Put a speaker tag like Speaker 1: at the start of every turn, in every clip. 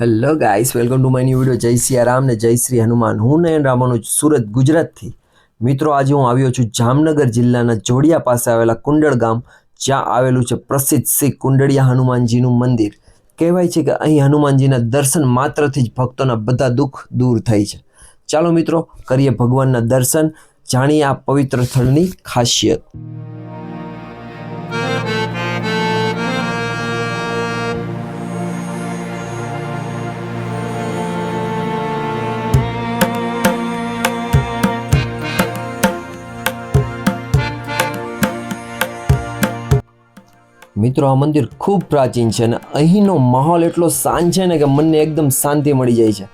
Speaker 1: Hello guys welcome to my new video Jai Siyaram ને જય શ્રી હનુમાન હું નયન રામાનું સુરત, ગુજરાતથી. મિત્રો, આજે હું આવ્યો છું જામનગર જિલ્લાના જોડિયા પાસે આવેલા કુંડળ ગામ. જ્યાં આવેલું છે પ્રસિદ્ધ શ્રી કુંડળિયા હનુમાનજીનું મંદિર. કહેવાય છે કે અહીં હનુમાનજીના દર્શન માત્રથી જ ભક્તોના બધા દુઃખ દૂર થાય છે. ચાલો મિત્રો, કરીએ ભગવાનના દર્શન. જાણીએ આ પવિત્ર સ્થળની ખાસિયત. મિત્રો, આ મંદિર ખૂબ પ્રાચીન છે અને અહીંનો માહોલ એટલો શાંત છે ને કે મનને એકદમ શાંતિ મળી જાય છે.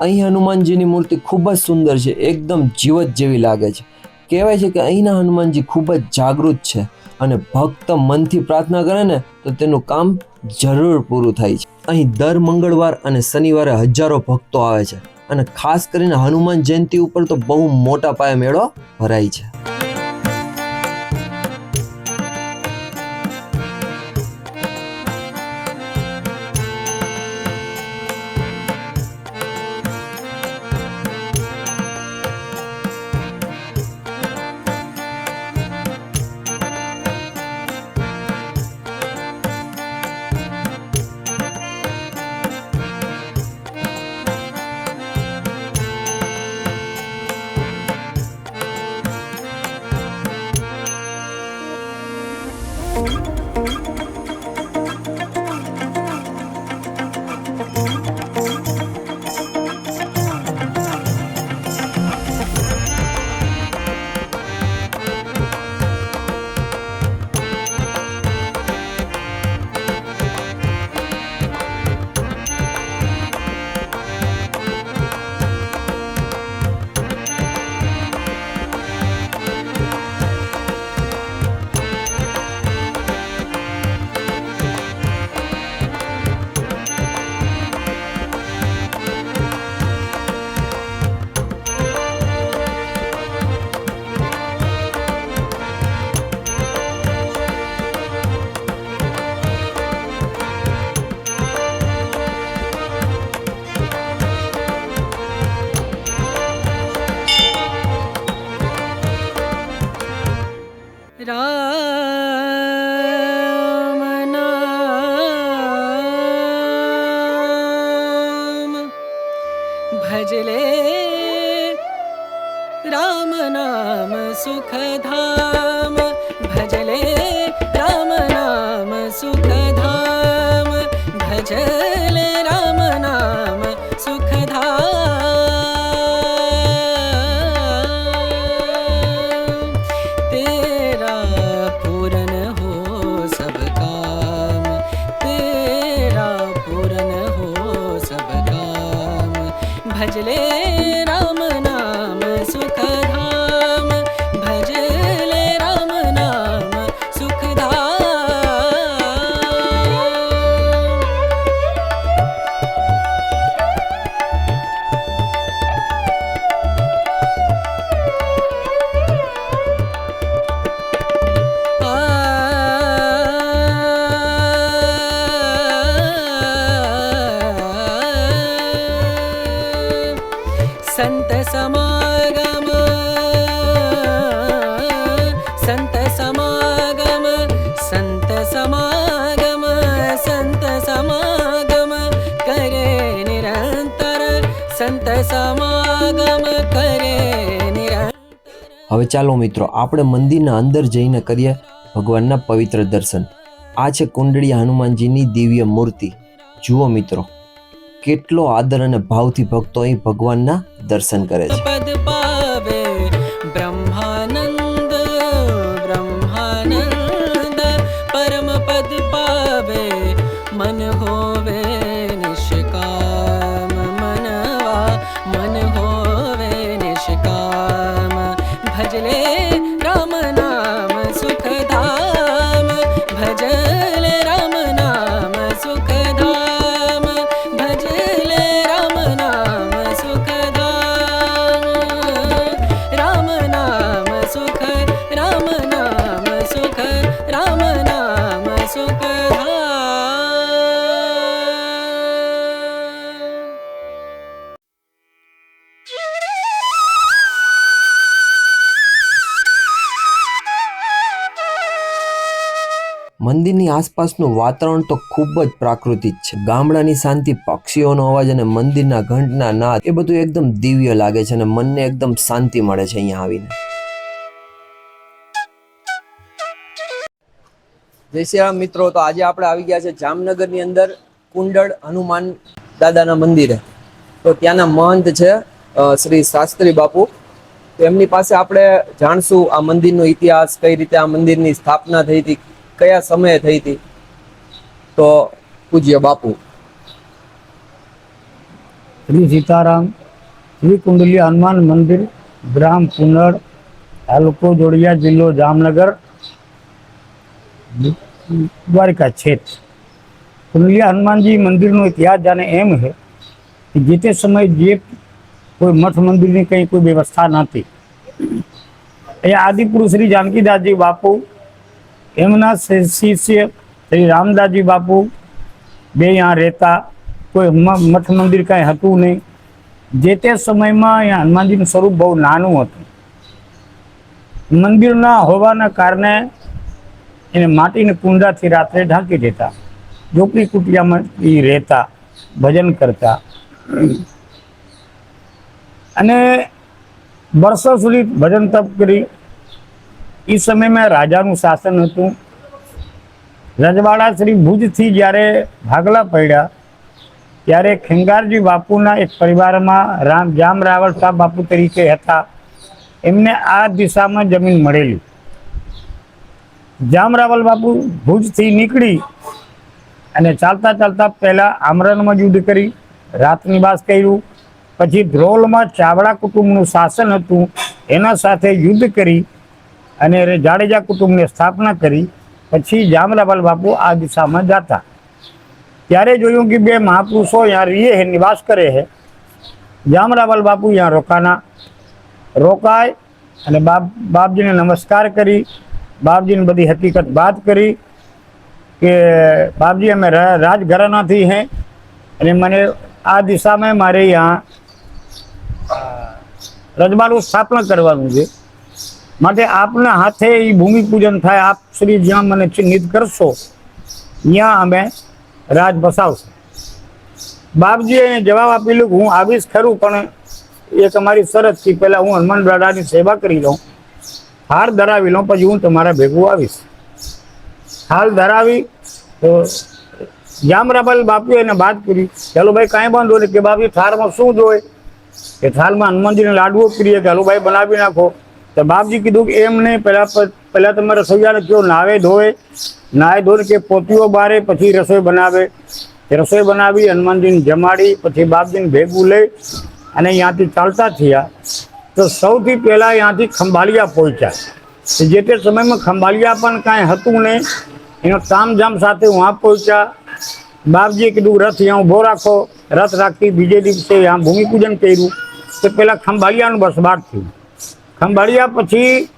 Speaker 1: અહીં હનુમાનજીની મૂર્તિ ખૂબ જ સુંદર છે, એકદમ જીવત જેવી લાગે છે. કહેવાય છે કે અહીંના હનુમાનજી ખૂબ જ જાગૃત છે અને ભક્ત મનથી પ્રાર્થના કરે ને તો તેનું કામ જરૂર પૂરું થાય છે. અહીં દર મંગળવાર અને શનિવારે હજારો ભક્તો આવે છે અને ખાસ કરીને હનુમાન જયંતિ ઉપર તો બહુ મોટા પાયે મેળો ભરાય છે.
Speaker 2: Thank you. संत समागम संत समागम संत समागम संत समागम करे निरंतर संत समागम करे निरंतर
Speaker 1: હવે ચાલો મિત્રો આપણે મંદિરના અંદર જઈને કરીએ ભગવાનના પવિત્ર દર્શન આ છે કુંડળીયા હનુમાનજીની દિવ્ય મૂર્તિ જુઓ મિત્રો કેટલો આદર અને ભાવથી ભક્તો અહીં ભગવાનના દર્શન કરે છે.
Speaker 2: બ્રહ્માનંદ બ્રહ્માનંદ, પરમ પદ પાવે, મન હોવે નિષ્કામ, મનવા, મન હોવે નિષ્કામ, ભજલે
Speaker 1: મંદિરની આસપાસનું વાતાવરણ તો ખૂબ જ પ્રાકૃતિક છે. ગામડાની શાંતિ, પક્ષીઓનો અવાજ અને મંદિરના ઘંટના નાદ એ બધું એકદમ દિવ્ય લાગે છે અને મનને એકદમ શાંતિ મળે છે અહીંયા આવીને. જય શ્રી રામ મિત્રો, તો આજે આપણે આવી ગયા છે જામનગરની અંદર કુંડળ હનુમાન દાદાના મંદિરે. તો ત્યાંના મહંત છે શ્રી શાસ્ત્રી બાપુ. એમની પાસે આપણે જાણશું આ મંદિરનો ઇતિહાસ, કઈ રીતે આ મંદિરની સ્થાપના થઈ હતી કયા સમયે થઈ હતી? તો પૂજ્ય બાપુ.
Speaker 3: શ્રી સીતારામ, શ્રી કુંડલી હનુમાન મંદિર, ગ્રામ પુનડ, તાલુકો જોડિયા જિલ્લો જામનગર, દ્વારિકા ક્ષેત્ર કુંડલી હનુમાનજી મંદિરનો ઇતિહાસ જાણે એમ છે કે જે તે સમય જે કોઈ મઠ મંદિરની કંઈ કોઈ વ્યવસ્થા નહોતી. અહીંયા આદિપુરુષ શ્રી જાનકીદાસજી બાપુ એમના શિષ્ય શ્રી રામદાસજી બાપુ બે અહીંયા રહેતા. કોઈ મઠ મંદિર કાંઈ હતું નહીં. જે તે સમયમાં અહીંયા હનુમાનજીનું સ્વરૂપ બહુ નાનું હતું. મંદિરના હોવાના કારણે એને માટીને કુંડાથી રાત્રે ઢાંકી દેતા. ઝોપડી કુટિયામાં એ રહેતા, ભજન કરતા. અને વર્ષો સુધી ભજન તપ કરી એ સમયમાં રાજાનું શાસન હતું. રજવાડા શ્રી ભુજથી જ્યારે ભાગલા પડ્યા, ત્યારે ખેંગારજી બાપુના એક પરિવારમાં રામ જામ રાવળ શાહ બાપુ તરીકે હતા. એમને આ દિશામાં જમીન મળેલી. જામ રાવલ બાપુ ભુજથી નીકળી અને ચાલતા ચાલતા પહેલાં આમરણમાં યુદ્ધ કરી રાત નિવાસ કર્યું. પછી ધ્રોલમાં ચાવડા કુટુંબનું શાસન હતું. એના સાથે યુદ્ધ કરી અને જાડેજા કુટુંબની સ્થાપના કરી, પછી જામલાભાલ બાપુ આ દિશામાં જતા. ત્યારે જોયું કે બે મહાપુરુષો ત્યાં રહીએ હે, નિવાસ કરે છે જામલાભાલ બાપુ ત્યાં રોકાના. રોકાય અને બાપ, બાપજીને નમસ્કાર કરી. બાપજીને બધી હકીકત વાત કરી કે બાપજી, અમે રાજઘરાનાથી હે અને મને આ દિશામાં મારે ત્યાં રજમાનું સ્થાપના કરવાનું છે. માટે આપના હાથે એ ભૂમિ પૂજન થાય. આપ શ્રી જ્યાં મને ચિહ્નિત કરશો, ત્યાં અમે રાજ બસાવશું બાપજીએ જવાબ આપેલું કે હું આવીશ ખરું, પણ એક અમારી શરતથી પહેલા હું હનુમાન દાદાની સેવા કરી લઉં, હાર ધરાવી લઉં, પછી હું તમારા ભેગું આવીશ. હાલ ધરાવી, તો જામરાબાલ બાપુએ એને વાત કરી. ચાલો ભાઈ, કાંઈ બાંધો નહીં, કે બાપી થાળમાં શું જોઈએ? કે થાળમાં હનુમાનજીને લાડવો કરીએ, કે હાલો ભાઈ બનાવી નાખો. તો બાપજી કીધું કે એમ નહીં, પહેલાં પહેલાં તમારે રસોઈયાને કયો નાવે ધોવે, નાહે ધોઈને કે પોતીઓ બારે, પછી રસોઈ બનાવે. રસોઈ બનાવી, હનુમાનજીને જમાડી, પછી બાપજીને ભેગું લઈ અને અહીંયાથી ચાલતા થયા. તો સૌથી પહેલાં અહીંયાથી ખંભાળિયા પહોંચ્યા. જે તે સમયમાં ખંભાળિયા પણ કાંઈ હતું નહીં. એનો તામઝામ સાથે વहाँ પહોંચ્યા. બાપજીએ કીધું, રથ અહીંયા ઊભો રાખો. રથ રાખી બીજે દિવસે અહીંયા ભૂમિપૂજન કર્યું. તો પહેલાં ખંભાળિયાનું બસબાટ થયું. ખંભાળિયા પછી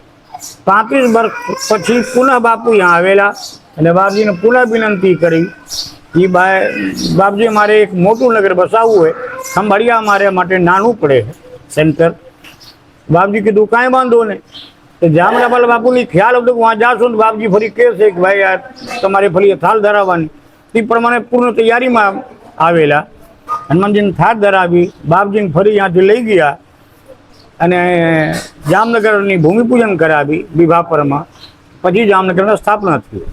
Speaker 3: પાંત્રીસ વર્ષ પછી પુનઃ બાપુ અહીંયા આવેલા. અને બાપજીને પુનઃ વિનંતી કરી. એ બા બાપજી મારે એક મોટું નગર બસાવવું હોય. સંભાળ્યા મારે માટે નાનું પડે સેન્ટર. બાપજી કીધું, કાંઈ વાંધો નહીં. તો જામડાપાલ બાપુની ખ્યાલ હતો કે વાં જાશું તો બાપજી ફરી કહેશે કે, ભાઈ, આ તમારે ફરી થાળ ધરાવવાની. એ પ્રમાણે પૂર્ણ તૈયારીમાં આવેલા. હનુમાનજીને થાળ ધરાવી, બાપજીને ફરી ત્યાંથી લઈ ગયા. અને જામનગરની ભૂમિપૂજન કરાવી વિભાપરમાં. પછી જામનગરના સ્થાપના થઈ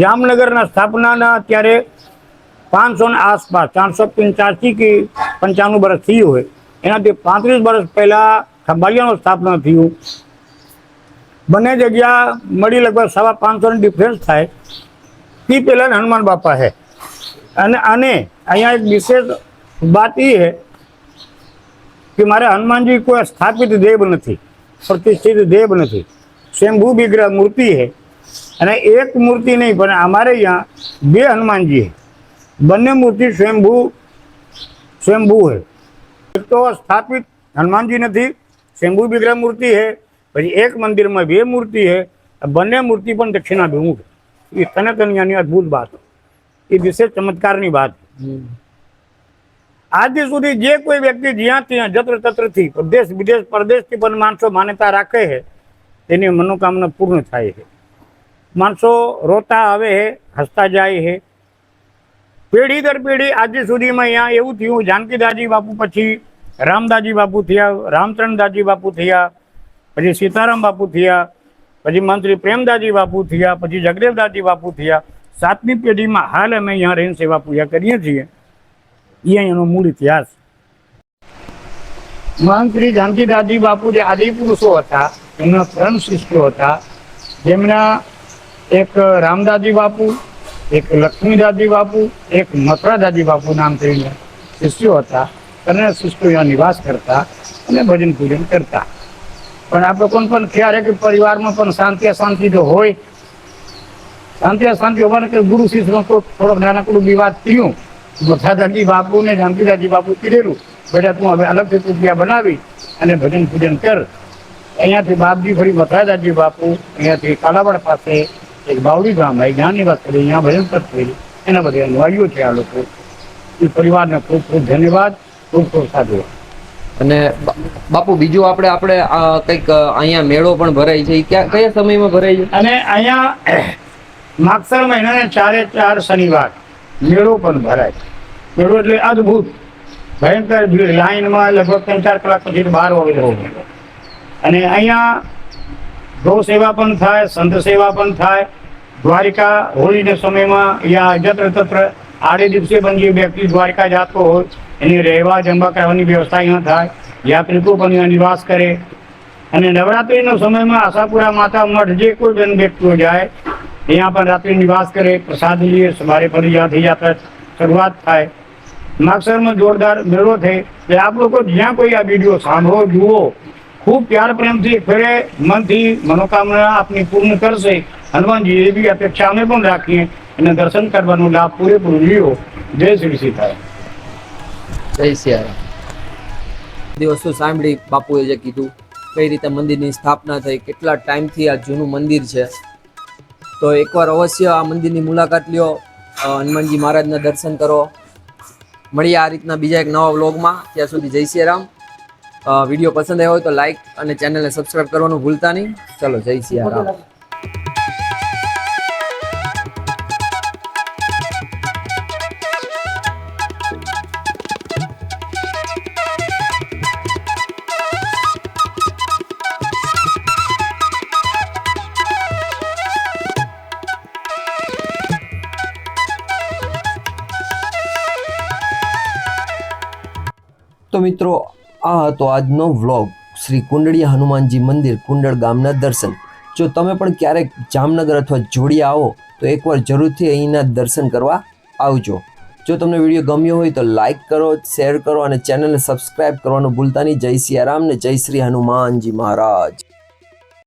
Speaker 3: જામનગરના સ્થાપનાના અત્યારે પાંચસો ને આસપાસ, ચારસો પંચ્યાસી કે પંચાણું વર્ષ થયું હોય. એનાથી પાંત્રીસ વર્ષ પહેલાં ખંભાળિયાનું સ્થાપના થયું. બંને જગ્યા મળી લગભગ સવા પાંચસોની ડિફરન્સ થાય. તે પહેલાં હનુમાન બાપા છે અને અને અહીંયા એક વિશેષ વાત એ છે કે મારે હનુમાનજી કોઈ સ્થાપિત દેવ નથી, પ્રતિષ્ઠિત દેવ નથી. સ્વયંભૂ વિગ્રહ મૂર્તિ છે અને એક મૂર્તિ નહીં, પણ અમારે અહીંયા બે હનુમાનજી છે બંને મૂર્તિ સ્વયંભૂ સ્વયંભૂ છે એક તો સ્થાપિત હનુમાનજી નથી, સ્વયંભૂ વિગ્રહ મૂર્તિ છે પછી એક મંદિરમાં બે મૂર્તિ આ બંને મૂર્તિ પણ દક્ષિણાભિમુખ એ તનતનિયાની અદ્ભુત વાત. એ વિશેષ ચમત્કારની વાત. આજ સુધી જે કોઈ વ્યક્તિ જ્યાં ત્યાં જત્ર તત્રથી દેશ વિદેશ પરદેશથી પણ માણસો માન્યતા રાખે છે, તેની મનોકામના પૂર્ણ થાય છે. માણસો રોતા આવે હે હસતા જાય હે પેઢી દર પેઢી આજે સુધીમાં અહીંયા એવું થયું જાનકીદાસજી બાપુ પછી રામદાસજી બાપુ થયા રામચરણદાસજી બાપુ થયા, પછી સીતારામ બાપુ થયા, પછી મંત્રી પ્રેમદાસજી બાપુ થયા, પછી જગદેવદાસજી બાપુ થયા. સાતમી પેઢીમાં હાલ અમે અહીંયા રહીને સેવા પૂજા કરીએ છીએ. એ અહીંયાનો મૂળ ઇતિહાસ. મહાન શ્રી દાદી બાપુ જે આદિ પુરુષો હતા, એમના ત્રણ શિષ્યો હતા. જેમના એક રામદાદી બાપુ, એક લક્ષ્મીદાસજી બાપુ, એક મથુરાદાસજી બાપુ નામ કરીને શિષ્યો હતા. અને શિષ્યો અહીંયા નિવાસ કરતા અને ભજન પૂજન કરતા. પણ આપણે કોઈ પણ ખ્યાલ કે પરિવારમાં પણ શાંતિ અશાંતિ તો હોય, શાંતિ અશાંતિ હોવાને કે ગુરુ શિષ્યમાં થોડોક નાનકડું વિવાદ થયું. મથાદાસજી બાપુ ને જાનકીદાજી બાપુ કીધેલું બેટા તું હવે અલગથી રૂપિયા બનાવી અને ભજન પૂજન કર. અહીંયાથી બાપજી ફરી મથાદાસજી બાપુ અહીંયાથી કાલાવાડ પાસે એક બાવડી ગામ આવી જ્ઞાની વાત કરી અહીંયા ભજન પર થઈ એના બધે અનુવાઈઓ છે આ લોકો. એ પરિવારને ખૂબ ખૂબ ધન્યવાદ ખૂબ ખૂબ સાધુ.
Speaker 1: અને બાપુ બીજું આપણે આપણે કંઈક અહીંયા મેળો પણ ભરાય છે ઈ કયા સમયમાં ભરાય છે?
Speaker 3: અને અહીંયા માગસર મહિનાને ચારે ચાર શનિવાર. મેળો પણ ભરાય. મેળો એટલે અદ્ભુત. ભયંકર ભીડ. લાઈનમાં લગભગ ત્રણ ચાર કલાક પછી બહાર છે. અને અહીંયા ગૌ સેવા પણ થાય, સંત સેવા પણ થાય. દ્વારિકા હોળીના સમયમાં યા જત્ર તત્ર આડે દિવસે પણ જે વ્યક્તિ દ્વારિકા જતો હોય, એની રહેવા જમવા કરવાની વ્યવસ્થા અહીંયા થાય. યાત્રિકો પણ અહીંયા નિવાસ કરે. અને નવરાત્રિનો સમયમાં આશાપુરા માતા મઠ જે કોઈ બેન વ્યક્તિઓ જાય અહીંયા પણ રાત્રિ નિવાસ કરે, પ્રસાદ લઈએ, સવારે ફરી જ્યાંથી યાત્રા શરૂઆત થાય. માગસરમાં જોરદાર મેળો થાય. એટલે આપ લોકો જ્યાં કોઈ આ વીડિયો સાંભળો, જુઓ, ખૂબ પ્યાર પ્રેમથી ફેરે, મનથી મનોકામના આપની પૂર્ણ કરશે. હનુમાનજી એવી અપેક્ષા અમે પણ રાખીએ અને દર્શન કરવાનો લાભ પૂરેપૂરો લ્યો. જય શ્રી સીતારામ.
Speaker 1: જય સિયારામ. બધી સાંભળી બાપુએ જે કીધું, કઈ રીતે મંદિરની સ્થાપના થઈ, કેટલા ટાઈમથી આ જૂનું મંદિર છે તો એકવાર અવશ્ય આ મંદિરની મુલાકાત લ્યો. હનુમાનજી મહારાજના દર્શન કરો. મળીએ આ રીતના બીજા એક નવા વ્લોગમાં. ત્યાં સુધી જય શ્રી રામ. વીડિયો પસંદ આવ્યો હોય તો લાઈક અને ચેનલને સબસ્ક્રાઈબ કરવાનું ભૂલતા નહીં. ચલો, જય સિયારામ તો મિત્રો, આ હતો આજનો વ્લોગ શ્રી કુંડળીયા હનુમાનજી મંદિર, કુંડળ ગામના દર્શન. જો તમે પણ ક્યારેક જામનગર અથવા જોડિયા આવો, તો એકવાર જરૂરથી અહીંના દર્શન કરવા આવજો. જો તમને વીડિયો ગમ્યો હોય તો લાઈક કરો, શેર કરો અને ચેનલને સબસ્ક્રાઈબ કરવાનું ભૂલતા નહીં. જય સિયારામ ને જય શ્રી હનુમાનજી મહારાજ.